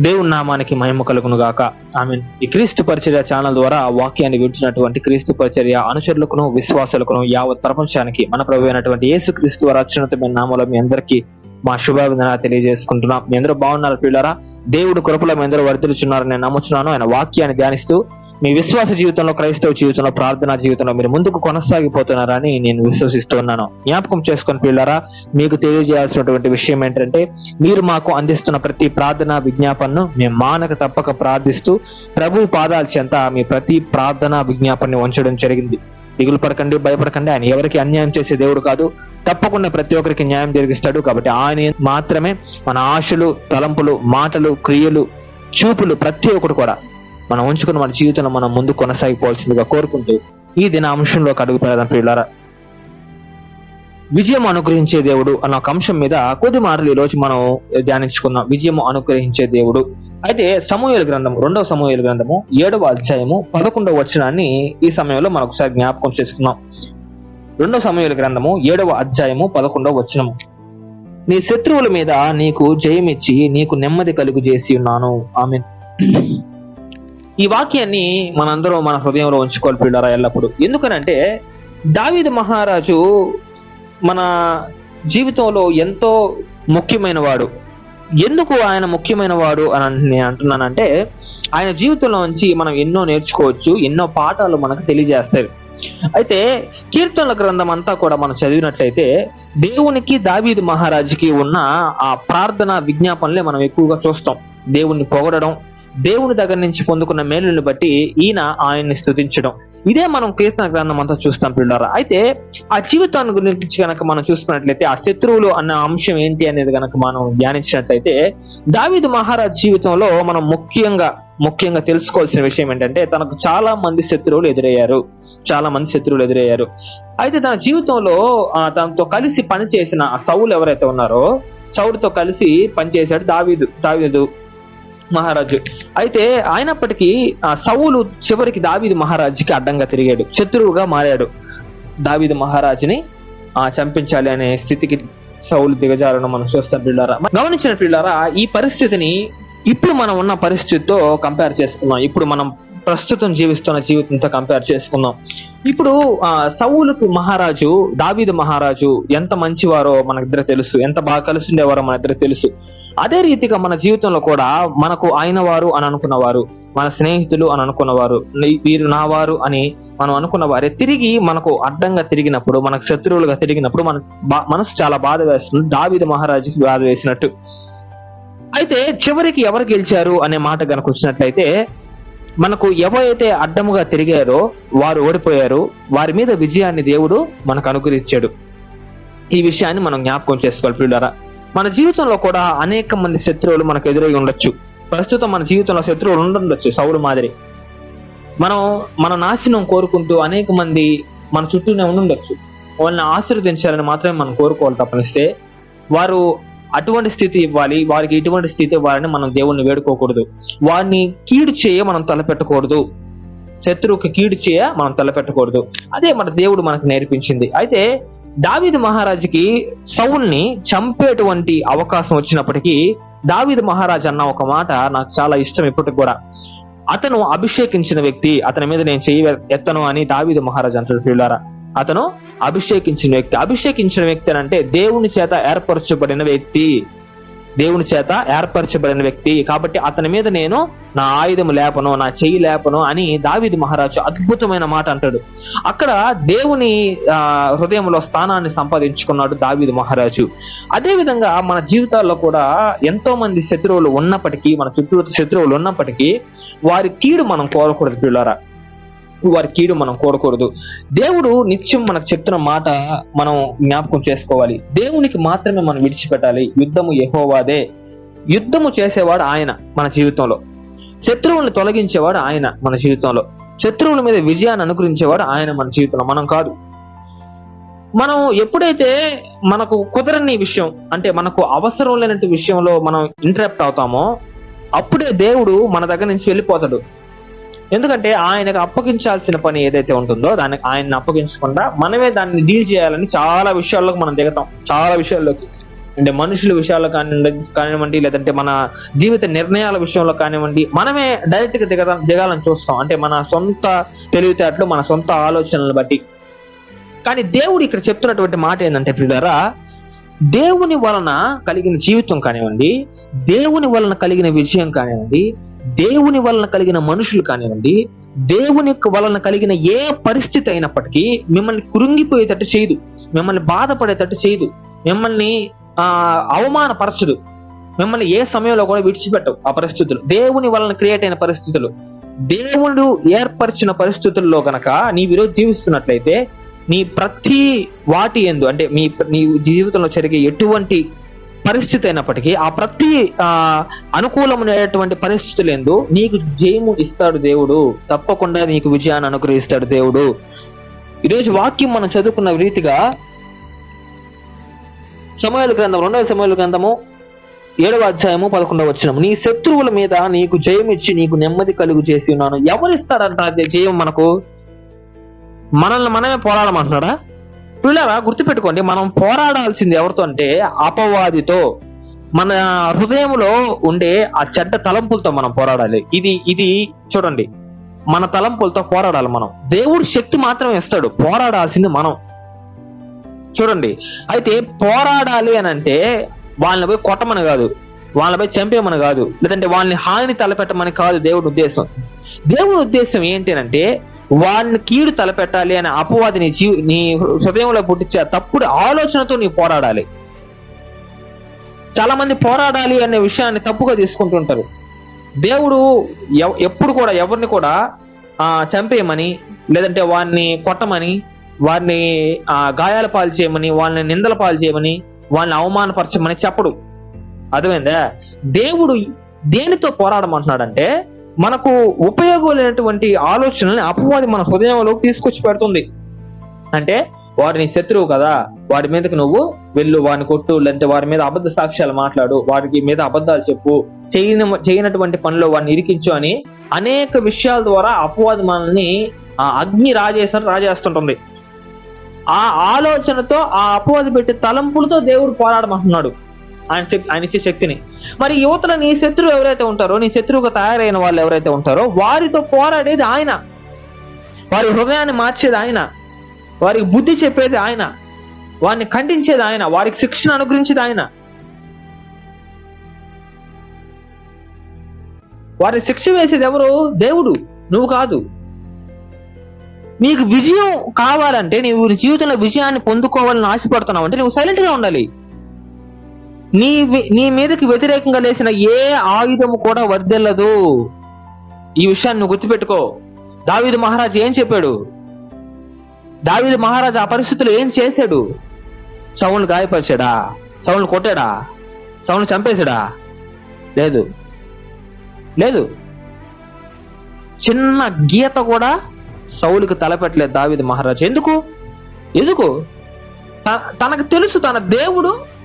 దేవుని నామానికి మహిమ కలుగును గాక. ఆమె ఈ క్రీస్తు పరిచర్య ఛానల్ ద్వారా వాక్యాన్ని వింటున్నటువంటి క్రీస్తు పరిచర్య అనుచరులకును విశ్వాసులకును యావత్ ప్రపంచానికి మన ప్రభు అయినటువంటి యేసు క్రీస్తు ద్వారా అత్యున్నతమైన నామంలో మీ అందరికీ మా శుభాభిందన తెలియజేసుకుంటున్నాం. మీ అందరూ బాగున్నారు పిల్లరా దేవుడు కృపలో మీ అందరూ వర్తిల్చున్నారని నేను నమ్ముతున్నాను ఆయన వాక్యాన్ని ధ్యానిస్తూ మీ విశ్వాస జీవితంలో క్రైస్తవ జీవితంలో ప్రార్థనా జీవితంలో మీరు ముందుకు కొనసాగిపోతున్నారని నేను విశ్వసిస్తున్నాను జ్ఞాపకం చేసుకొని పిల్లరా మీకు తెలియజేయాల్సినటువంటి విషయం ఏంటంటే మీరు మాకు అందిస్తున్న ప్రతి ప్రార్థన విజ్ఞాపనను మేము మానక తప్పక ప్రార్థిస్తూ ప్రభు పాదాల చెంత మీ ప్రతి ప్రార్థన విజ్ఞాపనని ఉంచడం జరిగింది. దిగులు పడకండి భయపడకండి. ఆయన ఎవరికి అన్యాయం చేసే దేవుడు కాదు. తప్పకుండా ప్రతి ఒక్కరికి న్యాయం జరిగిస్తాడు. కాబట్టి ఆయన మాత్రమే మన ఆశలు తలంపులు మాటలు క్రియలు చూపులు ప్రతి ఒక్కరు కూడా మనం ఉంచుకుని మన జీవితంలో మనం ముందు కొనసాగిపోవాల్సిందిగా కోరుకుంటూ ఈ దిన అంశంలో అడుగు పెడదాం పిల్లరా విజయం అనుగ్రహించే దేవుడు అన్న ఒక అంశం మీద కొద్ది మాటలు ఈ రోజు మనం ధ్యానించుకుందాం. విజయం అనుగ్రహించే దేవుడు. అయితే సమూహల గ్రంథము రెండవ సమూహల గ్రంథము ఏడవ అధ్యాయము పదకొండవ వచనాన్ని ఈ సమయంలో మనం ఒకసారి జ్ఞాపకం చేసుకుందాం. రెండవ సమూహల గ్రంథము ఏడవ అధ్యాయము పదకొండవ వచనము. నీ శత్రువుల మీద నీకు జయమిచ్చి నీకు నెమ్మది కలుగు చేసి ఉన్నాను. ఆమె ఈ వాక్యాన్ని మనందరం మన హృదయంలో ఉంచుకోవాలి పిల్లరా ఎల్లప్పుడు. ఎందుకనంటే దావీదు మహారాజు మన జీవితంలో ఎంతో ముఖ్యమైన వాడు ఎందుకు ఆయన ముఖ్యమైన వాడు అని నేను అంటున్నానంటే ఆయన జీవితంలో నుంచి మనం ఎన్నో నేర్చుకోవచ్చు ఎన్నో పాఠాలు మనకు తెలియజేస్తాయి. అయితే కీర్తనల గ్రంథం అంతా కూడా మనం చదివినట్లయితే దేవునికి దావీదు మహారాజుకి ఉన్న ఆ ప్రార్థన విజ్ఞాపనలే మనం ఎక్కువగా చూస్తాం. దేవుణ్ణి పొగడడం దేవుని దగ్గర నుంచి పొందుకున్న మేలుని బట్టి ఈయన ఆయన్ని స్థుతించడం ఇదే మనం కీర్తన గ్రంథం అంతా చూస్తాం పిల్లరా అయితే ఆ జీవితాన్ని గురించి కనుక మనం చూసుకున్నట్లయితే ఆ శత్రువులు అన్న అంశం ఏంటి అనేది కనుక మనం ధ్యానించినట్లయితే దావీదు మహారాజ్ జీవితంలో మనం ముఖ్యంగా ముఖ్యంగా తెలుసుకోవాల్సిన విషయం ఏంటంటే తనకు చాలా మంది శత్రువులు ఎదురయ్యారు. చాలా మంది శత్రువులు ఎదురయ్యారు. అయితే తన జీవితంలో ఆ, తనతో కలిసి పనిచేసిన ఆ సౌలు ఎవరైతే ఉన్నారో సౌలుతో కలిసి పనిచేశాడు దావీదు దావీదు మహారాజు. అయితే అయినప్పటికీ ఆ సౌలు చివరికి దావీదు మహారాజుకి అడ్డంగా తిరిగాడు. శత్రువుగా మారాడు. దావీదు మహారాజుని ఆ చంపించాలి అనే స్థితికి సౌలు దిగజారడం మనం చూస్తాం పిల్లారా గమనించిన పిల్లారా ఈ పరిస్థితిని ఇప్పుడు మనం ఉన్న పరిస్థితితో కంపేర్ చేసుకున్నాం. ఇప్పుడు మనం ప్రస్తుతం జీవిస్తున్న జీవితంతో కంపేర్ చేసుకుందాం ఇప్పుడు ఆ సౌలుకు మహారాజు దావీదు మహారాజు ఎంత మంచివారో మనకిద్దరు తెలుసు. ఎంత బాగా కలిసి ఉండేవారో మన ఇద్దరు తెలుసు. అదే రీతిగా మన జీవితంలో కూడా మనకు ఆయన వారు అని అనుకున్నవారు మన స్నేహితులు అని అనుకున్నవారు వీరు నా వారు అని మనం అనుకున్న వారే తిరిగి మనకు అడ్డంగా తిరిగినప్పుడు మనకు శత్రువులుగా తిరిగినప్పుడు మన మనసు చాలా బాధ వేస్తుంది. దావిద మహారాజుకి బాధ వేసినట్టు. అయితే చివరికి ఎవరు గెలిచారు అనే మాట కనుక వచ్చినట్లయితే మనకు ఎవరైతే అడ్డముగా తిరిగారో వారు ఓడిపోయారు. వారి మీద విజయాన్ని దేవుడు మనకు అనుగ్రహించాడు. ఈ విషయాన్ని మనం జ్ఞాపకం చేసుకోవాలి పిల్లరా మన జీవితంలో కూడా అనేక మంది శత్రువులు మనకు ఎదురై ఉండొచ్చు. ప్రస్తుతం మన జీవితంలో శత్రువులు ఉండొచ్చు సౌడు మాదిరి. మనం మన నాశనం కోరుకుంటూ అనేక మంది మన చుట్టూనే ఉండొచ్చు వాళ్ళని ఆశీర్వదించాలని మాత్రమే మనం కోరుకోవాలి తప్పనిస్తే. వారు అటువంటి స్థితి ఇవ్వాలి వారికి ఇటువంటి స్థితి ఇవ్వాలని మనం దేవుణ్ణి వేడుకోకూడదు. వారిని కీడు చేయ మనం తలపెట్టకూడదు. శత్రువుకి కీడు చేయ మనం తలపెట్టకూడదు. అదే మన దేవుడు మనకు నేర్పించింది. అయితే దావీదు మహారాజుకి సౌల్ని చంపేటువంటి అవకాశం వచ్చినప్పటికీ దావీదు మహారాజు అన్న ఒక మాట నాకు చాలా ఇష్టం ఇప్పటికి కూడా. అతను అభిషేకించిన వ్యక్తి అతని మీద నేను చెయ్యి ఎత్తను అని దావీదు మహారాజు అంటాడు పిల్లారా అతను అభిషేకించిన వ్యక్తి. అభిషేకించిన వ్యక్తి అంటే దేవుని చేత ఏర్పరచబడిన వ్యక్తి. దేవుని చేత ఏర్పరచబడిన వ్యక్తి. కాబట్టి అతని మీద నేను నా ఆయుధం లేపను నా చెయ్యి లేపను అని దావిది మహారాజు అద్భుతమైన మాట అంటాడు. అక్కడ దేవుని హృదయంలో స్థానాన్ని సంపాదించుకున్నాడు దావిది మహారాజు. అదే విధంగా మన జీవితాల్లో కూడా ఎంతో మంది శత్రువులు ఉన్నప్పటికీ మన చుట్టూ శత్రువులు ఉన్నప్పటికీ వారి కీడు మనం కోరకూడదు పిల్లరా వారి కీడు మనం కోరకూడదు. దేవుడు నిత్యం మనకు చెప్తున్న మాట మనం జ్ఞాపకం చేసుకోవాలి. దేవునికి మాత్రమే మనం విడిచిపెట్టాలి. యుద్ధము ఎహోవాదే యుద్ధము చేసేవాడు ఆయన మన జీవితంలో. శత్రువులను తొలగించేవాడు ఆయన మన జీవితంలో. శత్రువుల మీద విజయాన్ని అనుకరించేవాడు ఆయన మన జీవితంలో. మనం కాదు. మనం ఎప్పుడైతే మనకు కుదరని విషయం అంటే మనకు అవసరం లేనట్టు విషయంలో మనం ఇంటరప్ట్ అవుతామో అప్పుడే దేవుడు మన దగ్గర నుంచి వెళ్ళిపోతాడు. ఎందుకంటే ఆయనకు అప్పగించాల్సిన పని ఏదైతే ఉంటుందో దాన్ని ఆయన అప్పగించకుండా మనమే దాన్ని డీల్ చేయాలని చాలా విషయాల్లోకి మనం దిగుతాం. చాలా విషయాల్లోకి. అంటే మనుషుల విషయాల్లో కానివ్వండి కానివ్వండి లేదంటే మన జీవిత నిర్ణయాల విషయంలో కానివ్వండి మనమే డైరెక్ట్గా దిగ దిగాలని చూస్తాం. అంటే మన సొంత తెలివితేటలు మన సొంత ఆలోచనలను బట్టి. కానీ దేవుడు ఇక్కడ చెప్తున్నటువంటి మాట ఏంటంటే ప్రియులారా దేవుని వలన కలిగిన జీవితం కానివ్వండి దేవుని వలన కలిగిన విజయం కానివ్వండి దేవుని వలన కలిగిన మనుషులు కానివ్వండి దేవుని వలన కలిగిన ఏ పరిస్థితి అయినప్పటికీ మిమ్మల్ని కృంగిపోయేటట్టు చేయదు మిమ్మల్ని బాధపడేటట్టు చేయదు మిమ్మల్ని ఆ అవమానపరచదు మిమ్మల్ని ఏ సమయంలో కూడా విడిచిపెట్టవు ఆ పరిస్థితులు. దేవుని వలన క్రియేట్ అయిన పరిస్థితులు. దేవుడు ఏర్పరిచిన పరిస్థితుల్లో గనక నీ విరోధ జీవిస్తున్నట్లయితే నీ ప్రతి వాటి ఎందు అంటే మీ నీ జీవితంలో జరిగే ఎటువంటి పరిస్థితి అయినప్పటికీ ఆ ప్రతి ఆ అనుకూలమైనటువంటి పరిస్థితులు ఎందు నీకు జయము ఇస్తాడు దేవుడు. తప్పకుండా నీకు విజయాన్ని అనుగ్రహిస్తాడు దేవుడు. ఈరోజు వాక్యం మనం చదువుకున్న రీతిగా సమయాల గ్రంథం రెండవ సమయాల గ్రంథము ఏడవ అధ్యాయము పదకొండవ వచ్చినము నీ శత్రువుల మీద నీకు జయం ఇచ్చి నీకు నెమ్మది కలుగు చేసి ఉన్నాను. ఎవరిస్తాడంట ఆ జయం మనకు? మనల్ని మనమే పోరాడమంటున్నాడా? పిల్లరా గుర్తుపెట్టుకోండి మనం పోరాడాల్సింది ఎవరితో అంటే అపవాదితో. మన హృదయంలో ఉండే ఆ చెడ్డ తలంపులతో మనం పోరాడాలి. ఇది ఇది చూడండి మన తలంపులతో పోరాడాలి మనం. దేవుడు శక్తి మాత్రమే ఇస్తాడు పోరాడాల్సింది మనం. చూడండి అయితే పోరాడాలి అని అంటే వాళ్ళని పోయి కొట్టమని కాదు వాళ్ళని పోయి చంపేయమని కాదు లేదంటే వాళ్ళని హాని తలపెట్టమని కాదు దేవుడి ఉద్దేశం. దేవుడి ఉద్దేశం ఏంటి అంటే వాడిని కీడు తలపెట్టాలి అనే అపవాది నీ జీవి నీ హృదయంలో పుట్టించే తప్పుడు ఆలోచనతో నీ పోరాడాలి. చాలా మంది పోరాడాలి అనే విషయాన్ని తప్పుగా తీసుకుంటుంటారు. దేవుడు ఎప్పుడు కూడా ఎవరిని కూడా ఆ చంపేయమని లేదంటే వారిని కొట్టమని వారిని ఆ గాయాల పాలు చేయమని వాళ్ళని నిందల పాలు చేయమని వాళ్ళని అవమానపరచమని చెప్పడు. అర్థమైందా? దేవుడు దేనితో పోరాడమంటున్నాడంటే మనకు ఉపయోగమైనటువంటి ఆలోచనల్ని అపవాది మన హృదయంలోకి తీసుకొచ్చి పెడుతుంది. అంటే వారిని శత్రువు కదా వాడి మీదకి నువ్వు వెళ్ళు వాడిని కొట్టు లేదంటే వారి మీద అబద్ధ సాక్ష్యాలు మాట్లాడు వాడికి మీద అబద్ధాలు చెప్పు చేయని చేయనటువంటి పనిలో వాడిని ఇరికించు అని అనేక విషయాల ద్వారా అపవాది మనల్ని ఆ అగ్ని రాజేశ్వర రాజేస్తుంటుంది. ఆ ఆలోచనతో ఆ అపవాది పెట్టే తలంపులతో దేవుడు పోరాడమంటున్నాడు. ఆయన శక్తి ఆయన ఇచ్చే శక్తిని. మరి యువతలో నీ శత్రువు ఎవరైతే ఉంటారో నీ శత్రువుగా తయారైన వాళ్ళు ఎవరైతే ఉంటారో వారితో పోరాడేది ఆయన. వారి హృదయాన్ని మార్చేది ఆయన. వారికి బుద్ధి చెప్పేది ఆయన. వారిని ఖండించేది ఆయన. వారికి శిక్షణ అనుగ్రహించేది ఆయన. వారి శిక్ష వేసేది ఎవరు? దేవుడు. నువ్వు కాదు. నీకు విజయం కావాలంటే నీవు జీవితంలో విజయాన్ని పొందుకోవాలని ఆశపడుతున్నావు అంటే నువ్వు సైలెంట్గా ఉండాలి. నీ నీ మీదకి వ్యతిరేకంగా లేచిన ఏ ఆయుధము కూడా వర్దెల్లదు ఈ విషయాన్ని నువ్వు గుర్తుపెట్టుకో. దావీదు మహారాజు ఏం చెప్పాడు? దావీదు మహారాజు ఆ పరిస్థితులు ఏం చేశాడు? సౌలు గాయపరిచాడా? సౌలు కొట్టాడా? సౌలు చంపేశాడా? లేదు. లేదు. చిన్న గీత కూడా సౌలుకి తలపెట్టలేదు దావీదు మహారాజు. ఎందుకు? ఎందుకు? తనకు తెలుసు తన దేవుడు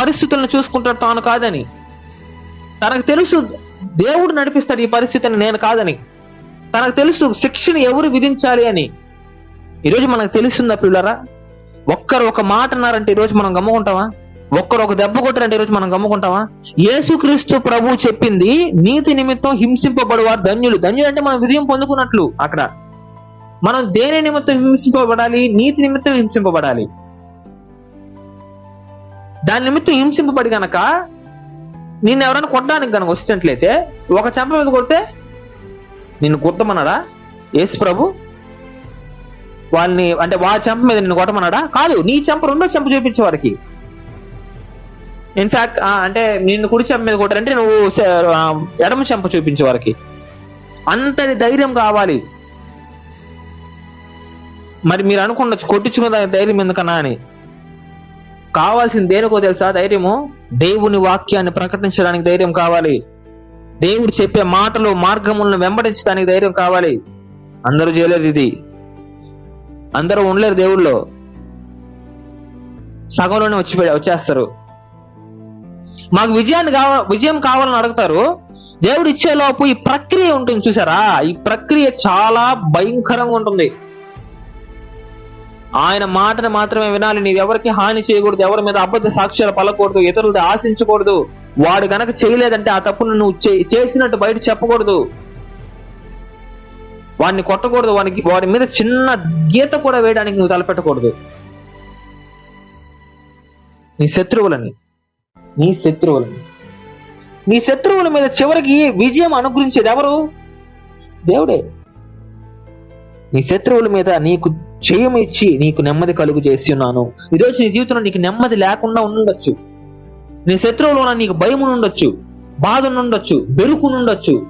పరిస్థితులను చూసుకుంటాడు తాను కాదని. తనకు తెలుసు దేవుడు నడిపిస్తాడు ఈ పరిస్థితిని నేను కాదని. తనకు తెలుసు శిక్షను ఎవరు విధించాలి అని. ఈరోజు మనకు తెలుస్తుందా పిల్లరా? ఒక్కరు ఒక మాట అన్నారంటే ఈరోజు మనం గమ్ముకుంటామా? ఒక్కరు ఒక దెబ్బ కొట్టారంటే ఈరోజు మనం గమ్ముకుంటామా? యేసుక్రీస్తు ప్రభు చెప్పింది నీతి నిమిత్తం హింసింపబడువారు ధన్యులు. ధన్యులు అంటే మనం విజయం పొందుకున్నట్లు అక్కడ. మనం దేని నిమిత్తం హింసింపబడాలి? నీతి నిమిత్తం హింసింపబడాలి. దాని నిమిత్తం హింసింపబడి గనక నిన్ను ఎవరైనా కొట్టడానికి గనక వచ్చినట్లయితే ఒక చెంప మీద కొడితే నిన్ను కొట్టమన్నాడా? యేసు ప్రభు? వాళ్ళని అంటే వారి చెంప మీద నిన్ను కొట్టమన్నాడా? కాదు నీ చెంప రెండో చెంప చూపించే వారికి. ఇన్ఫాక్ట్ అంటే నిన్ను కుడి చెంప మీద కొట్టారంటే నువ్వు ఎడమ చెంప చూపించే వారికి. అంతటి ధైర్యం కావాలి. మరి మీరు అనుకుండొచ్చు కొట్టించుకున్న ధైర్యం ఎందుకన్నా అని. కావాల్సిన దేనికో తెలుసా? ధైర్యము? దేవుని వాక్యాన్ని ప్రకటించడానికి ధైర్యం కావాలి. దేవుడు చెప్పే మాటలు మార్గములను వెంబడించడానికి ధైర్యం కావాలి. అందరూ చేయలేరు ఇది. అందరూ ఉండలేరు దేవుళ్ళో. సగంలోనే వచ్చి వచ్చేస్తారు. మాకు విజయాన్ని కావ విజయం కావాలని అడుగుతారు. దేవుడు ఇచ్చేలోపు ఈ ప్రక్రియ ఉంటుంది చూసారా? ఈ ప్రక్రియ చాలా భయంకరంగా ఉంటుంది. ఆయన మాటను మాత్రమే వినాలి. నీవు ఎవరికి హాని చేయకూడదు ఎవరి మీద అబద్ధ సాక్ష్యాలు పలకూడదు ఇతరులది ఆశించకూడదు. వాడు గనక చేయలేదంటే ఆ తప్పును నువ్వు చేసినట్టు బయట చెప్పకూడదు. వాడిని కొట్టకూడదు వానికి వాడి మీద చిన్న గీత కూడా వేయడానికి నువ్వు తలపెట్టకూడదు. నీ శత్రువులని నీ శత్రువులని. నీ శత్రువుల మీద చివరికి విజయం అనుగ్రహించేది ఎవరు? దేవుడే. నీ శత్రువుల మీద నీకు క్షయం ఇచ్చి నీకు నెమ్మది కలుగు చేసి ఉన్నాను ఈరోజు నీ జీవితంలో నీకు నెమ్మది లేకుండా ఉండొచ్చు నీ శత్రువులో నీకు భయం ఉండొచ్చు బాధ ఉండొచ్చు బెరుకు ఉండొచ్చు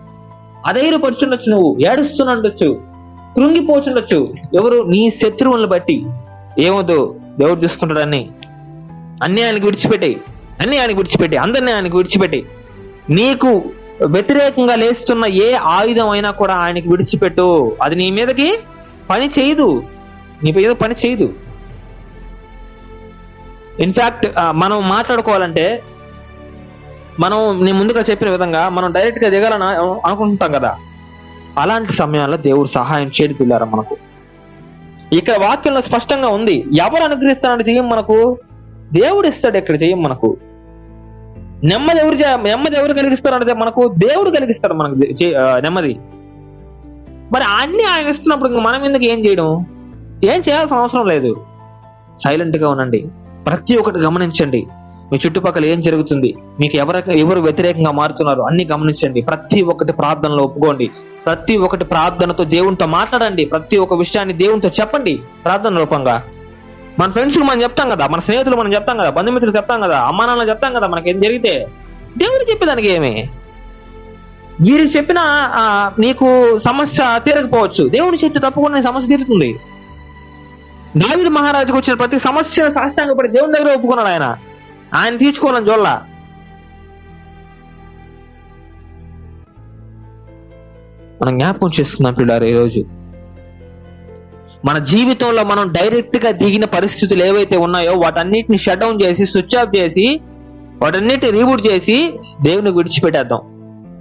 అధైర్యపరుచుండొచ్చు నువ్వు. ఏడుస్తుండొచ్చు కృంగిపోచుండొచ్చు. ఎవరు నీ శత్రువులను బట్టి. ఏమవుదు ఎవరు చూసుకుంటాడని అన్ని? ఆయనకి విడిచిపెట్టి. అన్ని ఆయనకి విడిచిపెట్టి. అందరినీ ఆయనకి విడిచిపెట్టి. నీకు వ్యతిరేకంగా లేస్తున్న ఏ ఆయుధం అయినా కూడా ఆయనకి విడిచిపెట్టు. అది నీ మీదకి పని చేయదు. నీ ఏదో పని చేయదు. ఇన్ఫాక్ట్ మనం మాట్లాడుకోవాలంటే మనం నేను ముందుగా చెప్పిన విధంగా మనం డైరెక్ట్గా దిగాలని అనుకుంటాం కదా. అలాంటి సమయాల్లో దేవుడు సహాయం చేయడు పిల్లారా మనకు. ఇక్కడ వాక్యంలో స్పష్టంగా ఉంది ఎవరు అనుగ్రహిస్తానంటే చెయ్యం మనకు దేవుడు ఇస్తాడు ఇక్కడ చెయ్యం మనకు. నెమ్మది ఎవరు నెమ్మది ఎవరు కలిగిస్తారంటే మనకు దేవుడు కలిగిస్తాడు మనకు చే- నెమ్మది. మరి అన్ని ఆయన ఇస్తున్నప్పుడు మనం ఎందుకు ఏం చేయడం? ఏం చేయాల్సిన అవసరం లేదు. సైలెంట్గా ఉండండి. ప్రతి ఒక్కటి గమనించండి. మీ చుట్టుపక్కల ఏం జరుగుతుంది? మీకు ఎవర ఎవరు వ్యతిరేకంగా మారుతున్నారు? అన్ని గమనించండి. ప్రతి ఒక్కటి ప్రార్థనలో ఒప్పుకోండి. ప్రతి ఒక్కటి ప్రార్థనతో దేవునితో మాట్లాడండి. ప్రతి ఒక్క విషయాన్ని దేవునితో చెప్పండి. ప్రార్థన రూపంగా మన ఫ్రెండ్స్ మనం చెప్తాం కదా. మన స్నేహితులు మనం చెప్తాం కదా. బంధుమిత్రులు చెప్తాం కదా. అమ్మా నాన్న చెప్తాం కదా. మనకి ఏం జరిగితే దేవుడు చెప్పేదానికి ఏమి? వీరు చెప్పిన ఆ, నీకు సమస్య తీరకపోవచ్చు. దేవుని చేతి తప్పకుండా సమస్య తీరుతుంది. దావిద మహారాజుకు వచ్చిన ప్రతి సమస్య సాష్టాంగపడి దేవుని దగ్గర ఒప్పుకున్నాడు ఆయన. ఆయన తీర్చుకోవాలని జోళ్ళ మనం జ్ఞాపకం చేసుకున్నాం పిల్లారు ఈరోజు. మన జీవితంలో మనం డైరెక్ట్గా దిగిన పరిస్థితులు ఏవైతే ఉన్నాయో వాటన్నిటిని షట్ డౌన్ చేసి స్విచ్ ఆఫ్ చేసి వాటన్నిటిని రీబూట్ చేసి దేవుని విడిచిపెట్టేద్దాం.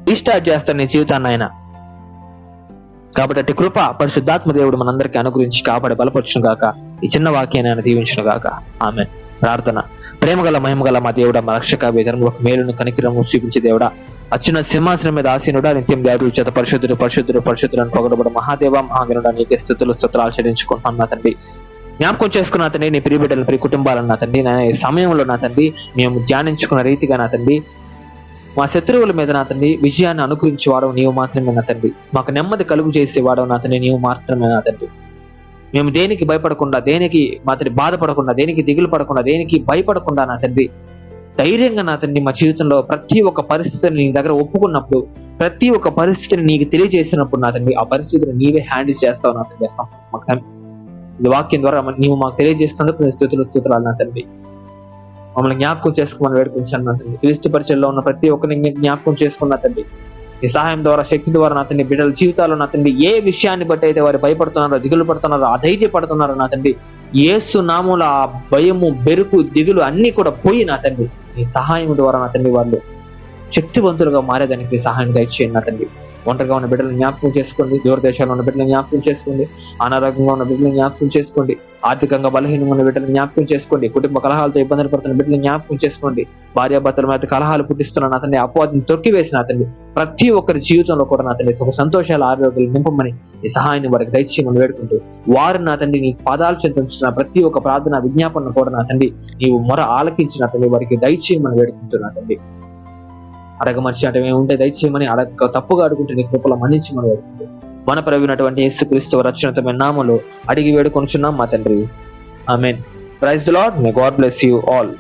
రీస్టార్ట్ చేస్తాను నీ జీవితాన్ని ఆయన. కాబట్టి అటు కృప పరిశుద్ధాత్మ దేవుడు మనందరికీ అనుగ్రహించి కాపాడి బలపరచును గాక ఈ చిన్న వాక్యాన్ని దీవించును గాక ఆమె ప్రార్థన. ప్రేమగల మహిమగల మా దేవుడ మా రక్షక వేదనములకు మేలును కనికిరము చూపించే దేవుడా. అచ్చున సింహాసనం మీద ఆసీనుడా నిత్యం దేవుడు చేత పరిశుద్ధుడు పరిశుద్ధుడు పరిశుద్ధులను అని పొగడబడు మహాదేవ మహాగణుడా నీకే స్థుతులు స్థుతులు ఆచరించుకుంటున్నాను నా తండ్రి. జ్ఞాపకం చేసుకున్న తండ్రి నీ ప్రియ బిడ్డల ప్రియ కుటుంబాలను నా తండ్రి నా సమయంలో నా తండ్రి మేము ధ్యానించుకున్న రీతిగా నా తండ్రి మా శత్రువుల మీద నా తండ్రి విజయాన్ని అనుకరించేవాడు నీవు మాత్రమే నా తండ్రి. మాకు నెమ్మది కలుగు చేసేవాడు నా తండ్రి నీవు మాత్రమే నా తండ్రి. మేము దేనికి భయపడకుండా దేనికి మా తండ్రి బాధపడకుండా దేనికి దిగులు పడకుండా దేనికి భయపడకుండా నా తండ్రి ధైర్యంగా నా తండ్రి మా జీవితంలో ప్రతి ఒక్క పరిస్థితిని నీ దగ్గర ఒప్పుకున్నప్పుడు ప్రతి ఒక్క పరిస్థితిని నీకు తెలియజేసినప్పుడు నా తండ్రి ఆ పరిస్థితిని నీవే హ్యాండిల్ చేస్తావు నా తండ్రి. మాకు తండ్రి ఈ వాక్యం ద్వారా నీవు మాకు తెలియజేస్తున్నందుకు నీ స్థుతులు స్థుతురాలు నా తండ్రి. మమ్మల్ని జ్ఞాపకం చేసుకోమని వేడుకుంటాను నా తండ్రి. క్రీస్తు పరిచయంలో ఉన్న ప్రతి ఒక్కరిని మీరు జ్ఞాపకం చేసుకున్న తండ్రి. ఈ సహాయం ద్వారా శక్తి ద్వారా నా తండ్రి బిడ్డల జీవితాల్లో నా తండ్రి ఏ విషయాన్ని బట్టి అయితే వారు భయపడుతున్నారో దిగులు పడుతున్నారో అధైర్యపడుతున్నారో నా తండ్రి ఏసు నాముల ఆ భయము బెరుకు దిగులు అన్ని కూడా పోయి నా తండ్రి. ఈ సహాయం ద్వారా నా తండ్రి వాళ్ళు శక్తివంతులుగా మారేదానికి సహాయంగా సహాయం దయచేయండి నా తండ్రి. ఒంటరిగా ఉన్న బిడ్డలను జ్ఞాపకం చేసుకోండి. దూరదేశాల్లో ఉన్న బిడ్డలను జ్ఞాపకం చేసుకోండి. అనారోగ్యంగా ఉన్న బిడ్డలను జ్ఞాపకం చేసుకోండి. ఆర్థికంగా బలహీనంగా ఉన్న బిడ్డలను జ్ఞాపకం చేసుకోండి. కుటుంబ కలహాలతో ఇబ్బందులు పడుతున్న బిడ్డలను జ్ఞాపకం చేసుకోండి. భార్యాభర్తల మీద కలహాలు పుట్టిస్తున్న నా తండ్రి అపవాదిని తొక్కివేసిన అతన్ని ప్రతి ఒక్కరి జీవితంలో కూడా నా తల్లి సుఖ సంతోషాల ఆరోగ్యాలు నింపమని ఈ సహాయాన్ని వారికి దయచేయమని వేడుకుంటూ వారు నా తండ్రి నీ పాదాలు చెందించిన ప్రతి ఒక్క ప్రార్థన విజ్ఞాపన కూడా నా తండ్రి నీవు మొర ఆలకించిన తండ్రి వారికి దయచేయమని వేడుకుంటున్నా తండ్రి. అడగ మనిషి అంటే ఉంటే దయచేయమని అడగ తప్పుగా అడుగుంటే నీ కృపలో మన్నించి మనం మన ప్రవీణటువంటి యేసుక్రీస్తు రచనతమైన నామలో అడిగి వేడుకొనుచున్నాం మా తండ్రి. I mean praise the Lord may God bless you all.